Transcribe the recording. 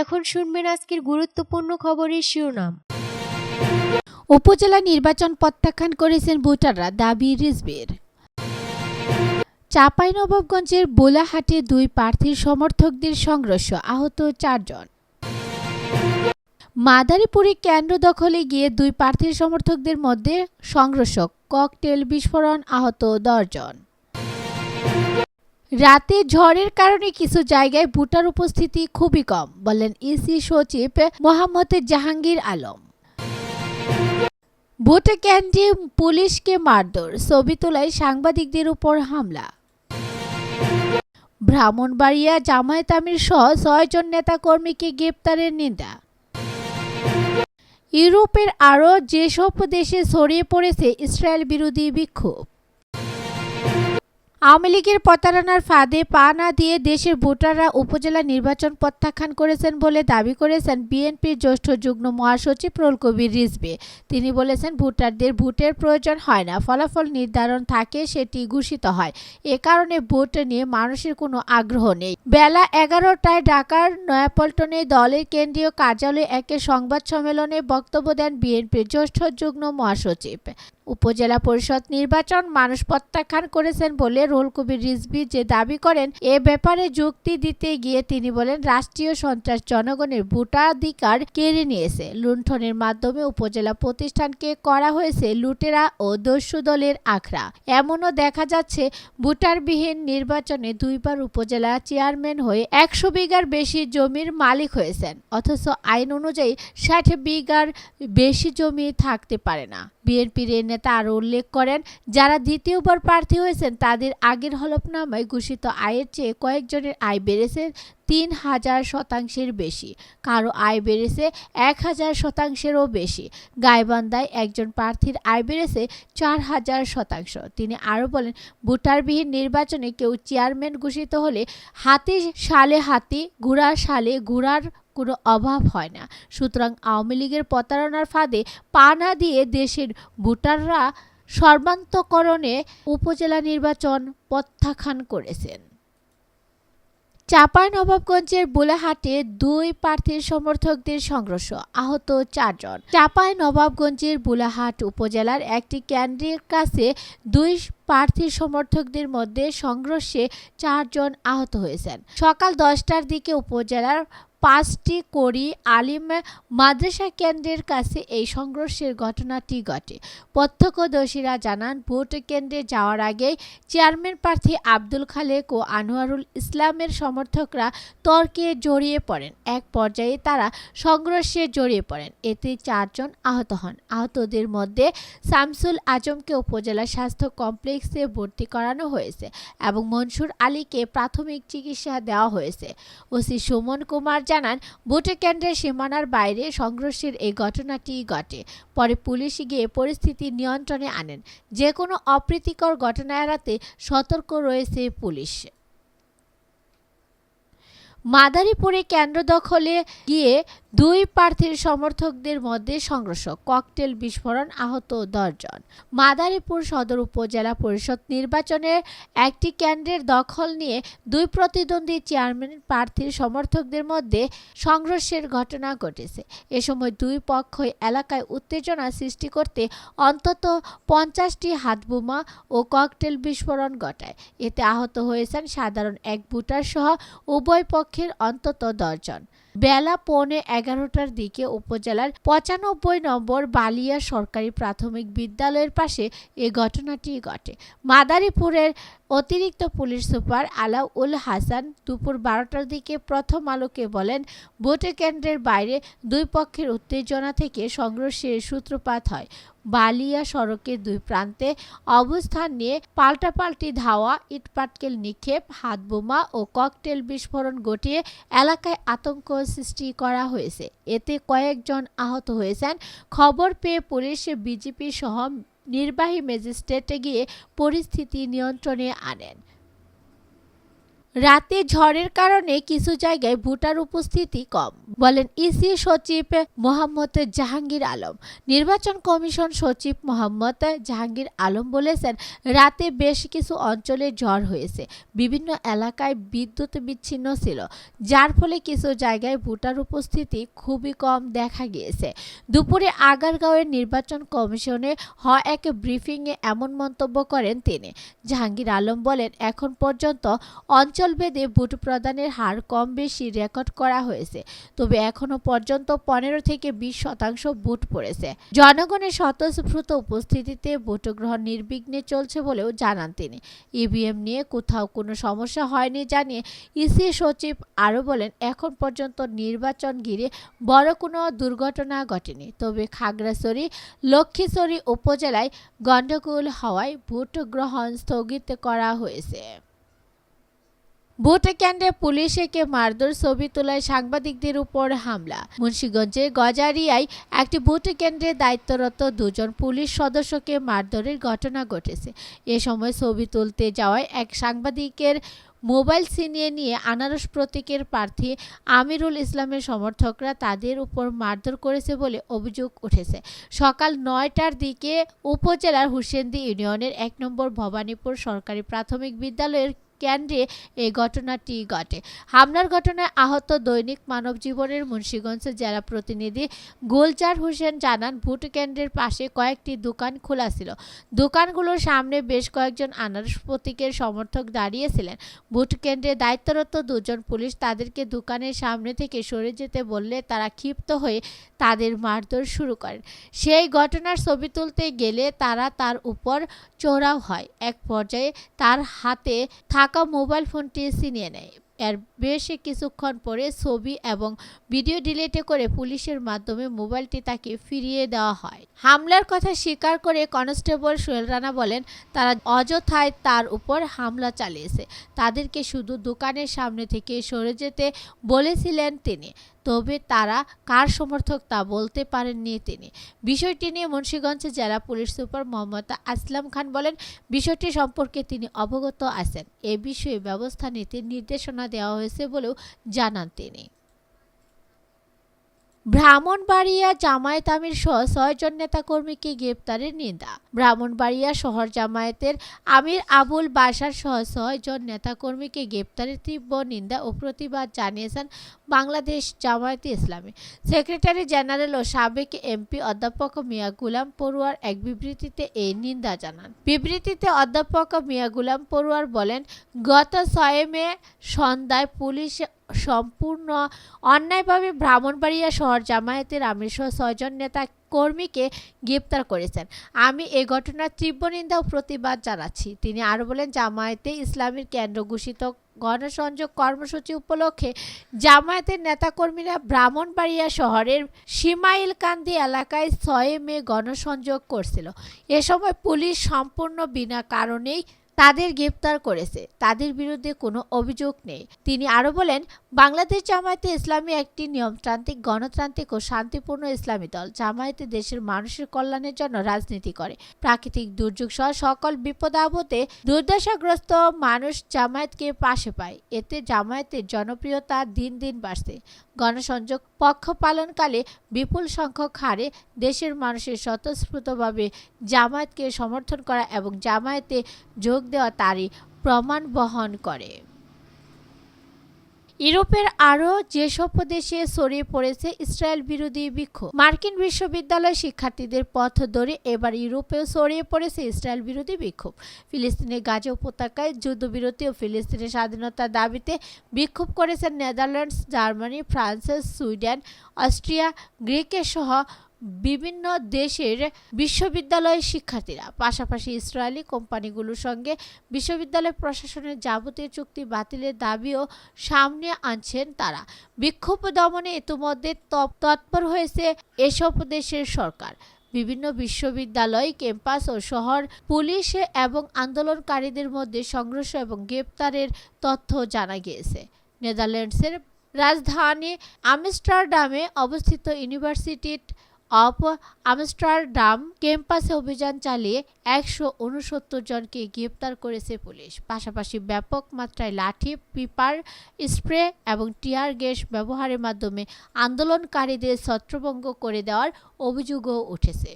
এখন শুনবেন আজকের গুরুত্বপূর্ণ খবরের শিরোনাম। উপজেলা নির্বাচন প্রত্যাখ্যান করেছেন ভোটাররা, দাবি রিজবির। চাঁপাইনবাবগঞ্জের বোলাহাটে দুই প্রার্থীর সমর্থকদের সংঘর্ষ, আহত চারজন। মাদারীপুরে কেন্দ্র দখলে গিয়ে দুই প্রার্থীর সমর্থকদের মধ্যে সংঘর্ষ, ককটেল বিস্ফোরণ, আহত দশজন। রাতে ঝড়ের কারণে কিছু জায়গায় ভোটার উপস্থিতি খুবই কম বললেন ইসি সচিব মোহাম্মদ জাহাঙ্গীর আলম। ভোটে কেন্দ্রে পুলিশকে মারধর, ছবি তোলায় সাংবাদিকদের উপর হামলা। ব্রাহ্মণবাড়িয়া জামায়াত আমির সহ ছয়জন নেতাকর্মীকে গ্রেপ্তারের নিন্দা। ইউরোপের আরও যেসব দেশে ছড়িয়ে পড়েছে ইসরায়েল বিরোধী বিক্ষোভ আওয়ামী লীগের প্রতারণার ফাঁদে পা না দিয়ে দেশের ভোটাররা উপজেলা নির্বাচন প্রত্যাখ্যান করেছেন বলে দাবি করেছেন বিএনপির জ্যেষ্ঠ যুগ্ম মহাসচিব রুল কবির রিজবে তিনি বলেছেন, ভোটারদের ভোটের প্রয়োজন হয় না, ফলাফল নির্ধারণ থাকে, সেটি ঘোষিত হয়। এ কারণে ভোট নিয়ে মানুষের কোনো আগ্রহ নেই। বেলা এগারোটায় ঢাকার নয়াপল্টনে দলের কেন্দ্রীয় কার্যালয়ে একে সংবাদ সম্মেলনে বক্তব্য দেন বিএনপির জ্যেষ্ঠ যুগ্ম মহাসচিব। উপজেলা পরিষদ নির্বাচন মানুষ প্রত্যাখ্যান করেছেন বলে রুল কবির রিজভি যে দাবি করেন, এ ব্যাপারে যুক্তি দিতে গিয়ে তিনি বলেন, রাষ্ট্রীয় সন্ত্রাস জনগণের ভোটাধিকার কেড়ে নিয়েছে। লুণ্ঠনের মাধ্যমে উপজেলা প্রতিষ্ঠানকে করা হয়েছে লুটেরা ও দস্যু দলের আখড়া। এমনও দেখা যাচ্ছে, ভোটারবিহীন নির্বাচনে দুইবার উপজেলা চেয়ারম্যান হয়ে একশো বিঘার বেশি জমির মালিক হয়েছেন। অথচ আইন অনুযায়ী ষাট বিঘার বেশি জমি থাকতে পারে না। বিএনপির নেতা আরও উল্লেখ করেন, যারা দ্বিতীয়বার প্রার্থী হয়েছেন, তাদের আগের হলফনামায় ঘোষিত আয়ের চেয়ে কয়েকজনের আয় বেড়েছে তিন হাজার শতাংশের বেশি, কারও আয় বেড়েছে এক হাজার শতাংশেরও বেশি। গাইবান্ধায় একজন প্রার্থীর আয় বেড়েছে চার হাজার শতাংশ। তিনি আরও বলেন, ভোটারবিহীন নির্বাচনে কেউ চেয়ারম্যান ঘোষিত হলে হাতি সালে হাতি ঘোড়ার সালে ঘোড়ার কোনো অভাব হয় না। সুতরাং আওয়ামী লীগের প্রতারণার ফাঁদে পা না দিয়ে দেশের ভোটাররা সর্বান্তকরণে উপজেলা নির্বাচন প্রত্যাখ্যান করেছেন। নবাবগঞ্জের বোলাহাটে দুই প্রার্থীর সমর্থকদের সংঘর্ষ, আহত চারজন। নবাবগঞ্জের বোলাহাট উপজেলার একটি কেন্দ্রের কাছে দুই প্রার্থীর সমর্থকদের মধ্যে সংঘর্ষে চারজন আহত হয়েছেন। সকাল দশটার দিকে উপজেলার পাঁচটি করি আলিম মাদ্রাসা কেন্দ্রের কাছে এই সংঘর্ষের ঘটনাটি ঘটে। প্রত্যক্ষদর্শীরা জানান, ভোট কেন্দ্রে যাওয়ার আগেই চেয়ারম্যান প্রার্থী আব্দুল খালেক ও আনোয়ারুল ইসলামের সমর্থকরা তর্কে জড়িয়ে পড়েন। এক পর্যায়ে তারা সংঘর্ষে জড়িয়ে পড়েন। এতে চারজন আহত হন। আহতদের মধ্যে শামসুল আজমকে উপজেলা স্বাস্থ্য কমপ্লেক্সে ভর্তি করানো হয়েছে এবং মনসুর আলীকে প্রাথমিক চিকিৎসা দেওয়া হয়েছে। ওসি সুমন কুমার জানান ভোট কেন্দ্রের সীমানার বাইরে সংঘর্ষের এই ঘটনাটি ঘটে। পরে পুলিশ গিয়ে পরিস্থিতি নিয়ন্ত্রণে আনেন। যে কোনো অপ্রীতিকর ঘটনা এড়াতে সতর্ক রয়েছে পুলিশ। মাদারীপুরে কেন্দ্র দখলে গিয়ে দুই প্রার্থীর সমর্থকদের মধ্যে সংঘর্ষ, ককটেল বিস্ফোরণ আহত দশজন। মাদারীপুর সদর উপজেলা পরিষদ নির্বাচনের একটি কেন্দ্রের দখল নিয়ে দুই প্রতিদ্বন্দ্বী চেয়ারম্যান প্রার্থীর সমর্থকদের মধ্যে সংঘর্ষের ঘটনা ঘটেছে। এ সময় দুই পক্ষই এলাকায় উত্তেজনা সৃষ্টি করতে অন্তত পঞ্চাশটি হাতবোমা ও ককটেল বিস্ফোরণ ঘটায়। এতে আহত হয়েছেন সাধারণ এক ভোটার সহ উভয় পক্ষের অন্তত দশজন। বেলা পৌনে এগারোটার দিকে উপজেলার পঁচানব্বই নম্বর বালিয়া সরকারি প্রাথমিক বিদ্যালয়ের পাশে এ ঘটনাটি ঘটে। মাদারীপুরের অতিরিক্ত পুলিশ সুপার আলাউল হাসান দুপুর বারোটার দিকে প্রথম আলোকে বলেন, ভোট কেন্দ্রের বাইরে দুই পক্ষের উত্তেজনা থেকে সংঘর্ষের সূত্রপাত হয়। বালিয়া সড়কের দুই প্রান্তে অবস্থান নিয়ে পাল্টাপাল্টি ধাওয়া, ইটপাটকেল নিক্ষেপ, হাতবোমা ও ককটেল বিস্ফোরণ ঘটিয়ে এলাকায় আতঙ্ক সৃষ্টি করা হয়েছে। এতে কয়েকজন আহত হয়েছেন। খবর পেয়ে পুলিশ, বিজেপি সহ নির্বাহী ম্যাজিস্ট্রেটে গিয়ে পরিস্থিতি নিয়ন্ত্রণে আনেন। রাতে ঝড়ের কারণে কিছু জায়গায় ভোটার উপস্থিতি কম, বলেন ইসি সচিব মোহাম্মদ জাহাঙ্গীর আলম। নির্বাচন কমিশন সচিব মোহাম্মদ জাহাঙ্গীর আলম বলেছেন, রাতে বেশ কিছু অঞ্চলে ঝড় হয়েছে, বিভিন্ন এলাকায় বিদ্যুৎ বিচ্ছিন্ন ছিল, যার ফলে কিছু জায়গায় ভোটার উপস্থিতি খুবই কম দেখা গিয়েছে। দুপুরে আগারগাঁওয়ের নির্বাচন কমিশনে হ এক ব্রিফিংয়ে এমন মন্তব্য করেন তিনি। জাহাঙ্গীর আলম বলেন, এখন পর্যন্ত অঞ্চলভেদে ভোট প্রদানের হার কম বেশি রেকর্ড করা হয়েছে, তবে এখনও পর্যন্ত পনেরো থেকে বিশ শতাংশ ভোট পড়েছে। জনগণের স্বতঃস্ফূর্ত উপস্থিতিতে ভোট গ্রহণ নির্বিঘ্নে চলছে বলেও জানান তিনি। ইভিএম নিয়ে কোথাও কোনো সমস্যা হয়নি জানিয়ে ইসি সচিব আরও বলেন, এখন পর্যন্ত নির্বাচন ঘিরে বড় কোনো দুর্ঘটনা ঘটেনি, তবে খাগড়াছড়ি, লক্ষ্মীছড়ি উপজেলায় গণ্ডগোল হওয়ায় ভোট গ্রহণ স্থগিত করা হয়েছে। ভোট কেন্দ্রে পুলিশ একে মারধর, ছবি তোলায় সাংবাদিকদের উপর হামলা। মুন্সিগঞ্জের গজারিয়ায় একটি ভোট কেন্দ্রে দায়িত্বরত দুজন পুলিশ সদস্যকে মারধরের ঘটনা ঘটেছে। এ সময় ছবি তুলতে যাওয়ায় এক সাংবাদিকের মোবাইল ছিনিয়ে নিয়ে আনারস প্রতীকের প্রার্থী আমিরুল ইসলামের সমর্থকরা তাদের উপর মারধর করেছে বলে অভিযোগ উঠেছে। সকাল নয়টার দিকে উপজেলার হুসেন্দি ইউনিয়নের এক নম্বর ভবানীপুর সরকারি প্রাথমিক বিদ্যালয়ের কেন্দ্রে এই ঘটনাটি ঘটে। হামলার ঘটনায় আহত দৈনিক মানব জীবনের মুন্সীগঞ্জ জেলা প্রতিনিধি গুলজার হোসেন জানান, ভোট কেন্দ্রের পাশে কয়েকটি দোকান খোলা ছিল। দোকানগুলোর সামনে বেশ কয়েকজন আনারস প্রতীকের সমর্থক দাঁড়িয়েছিলেন। ভোট কেন্দ্রে দায়িত্বরত দুজন পুলিশ তাদেরকে দোকানের সামনে থেকে সরে যেতে বললে তারা ক্ষিপ্ত হয়ে তাদের মারধর শুরু করেন। সেই ঘটনার ছবি তুলতে গেলে তারা তার উপর চড়াও হয়। এক পর্যায়ে তার হাতে থাকা মোবাইল ফোনটি ছিনিয়ে নেয়। এর বেশ কিছুক্ষণ পরে ছবি এবং ভিডিও ডিলিটে করে পুলিশের মাধ্যমে মোবাইলটি তাকে ফিরিয়ে দেওয়া হয়। হামলার কথা স্বীকার করে কনস্টেবল সোহেল রানা বলেন, তারা অযথায় তার উপর হামলা চালিয়েছে। তাদেরকে শুধু দোকানের সামনে থেকে সরে যেতে বলেছিলেন তিনি। তবে তারা কার সমর্থক তা বলতে পারেননি তিনি। বিষয়টি নিয়ে মুন্সীগঞ্জ জেলা পুলিশ সুপার মোহাম্মদ আসলাম খান বলেন, বিষয়টি সম্পর্কে তিনি অবগত আছেন। এ বিষয়ে ব্যবস্থা নিতে নির্দেশনা দেওয়া হয়েছে বলেও জানান তিনি। ব্রাহ্মণবাড়িয়া জামায়াত আমির সহ ছয়জন নেতাকর্মীকে গ্রেপ্তারের নিন্দা। ব্রাহ্মণবাড়িয়া শহর জামায়াতের আমির আবুল বাসার সহ ছয়জন নেতাকর্মীকে গ্রেপ্তারের তীব্র নিন্দা ও প্রতিবাদ জানিয়েছেন বাংলাদেশ জামায়াতে ইসলামী। সেক্রেটারি জেনারেল ও সাবেক এমপি অধ্যাপক মিয়া গুলাম পড়ুয়ার এক বিবৃতিতে এই নিন্দা জানান। বিবৃতিতে অধ্যাপক মিয়া গুলাম পড়ুয়ার বলেন, গত ছয় মে সন্ধ্যায় পুলিশ সম্পূর্ণ অন্যায়ভাবে ব্রাহ্মণবাড়িয়া শহর জামায়াতের আমিরসহ ছয়জন নেতা কর্মীকে গ্রেপ্তার করেছেন। আমি এ ঘটনার তীব্র নিন্দা ও প্রতিবাদ জানাচ্ছি। তিনি আরও বলেন, জামায়াতে ইসলামীর কেন্দ্র ঘোষিত গণসংযোগ কর্মসূচি উপলক্ষে জামায়াতের নেতাকর্মীরা ব্রাহ্মণবাড়িয়া শহরের সীমাইলকান্দি এলাকায় ছয় মে গণসংযোগ করছিল। এ সময় পুলিশ সম্পূর্ণ বিনা কারণেই তাদের গ্রেপ্তার করেছে। তাদের বিরুদ্ধে কোনো অভিযোগ নেই। তিনি আরও বলেন, বাংলাদেশ জামায়াতে ইসলামী একটি নিয়মতান্ত্রিক, গণতান্ত্রিক ও শান্তিপূর্ণ ইসলামী দল জামায়াতে দেশের মানুষের কল্যাণের জন্য রাজনীতি করে। প্রাকৃতিক দুর্যোগ সহ সকল বিপদ আপদে দুর্দশাগ্রস্ত মানুষ জামায়াতকে পাশে পায়। এতে জামায়াতের জনপ্রিয়তা দিন দিন বাড়ছে। গণসংযোগ পক্ষ পালনকালে বিপুল সংখ্যক হারে দেশের মানুষের স্বতঃস্ফূর্তভাবে জামায়াতকে সমর্থন করা এবং জামায়াতে যোগ দেওয়া তারই প্রমাণ বহন করে। ইউরোপের আরও যেসব দেশে ছড়িয়ে পড়েছে ইসরায়েল বিরোধী বিক্ষোভ, মার্কিন বিশ্ববিদ্যালয় শিক্ষার্থীদের পথ ধরে এবার ইউরোপেও ছড়িয়ে পড়েছে ইসরায়েল বিরোধী বিক্ষোভ। ফিলিস্তিনের গাজা উপত্যকায় যুদ্ধবিরতি ও ফিলিস্তিনের স্বাধীনতার দাবিতে বিক্ষোভ করেছেন Netherlands, Germany, France, Sweden, Austria, গ্রিকের সহ বিভিন্ন দেশের বিশ্ববিদ্যালয়ের শিক্ষার্থীরা, পাশাপাশি ইসরায়েলি কোম্পানিগুলোর সঙ্গে বিশ্ববিদ্যালয় প্রশাসনের যাবতীয় চুক্তি বাতিলের দাবিও সামনে আনছেন তারা। বিক্ষোভ দমনে ইতিমধ্যে তৎপর হয়েছে এসব দেশের সরকার। বিভিন্ন বিশ্ববিদ্যালয়, ক্যাম্পাস ও শহর পুলিশ এবং আন্দোলনকারীদের মধ্যে সংঘর্ষ এবং গ্রেপ্তারের তথ্য জানা গিয়েছে। নেদারল্যান্ডসের রাজধানী আমস্টারডামে অবস্থিত ইউনিভার্সিটি অফ আমস্টারডাম ক্যাম্পাসে অভিযান চালিয়ে একশো উনসত্তর জনকে গ্রেপ্তার করেছে পুলিশ। পাশাপাশি ব্যাপক মাত্রায় লাঠি, পিপার, স্প্রে এবং টিয়ার গ্যাস ব্যবহারের মাধ্যমে আন্দোলনকারীদের ছত্রভঙ্গ করে দেওয়ার অভিযোগও উঠেছে।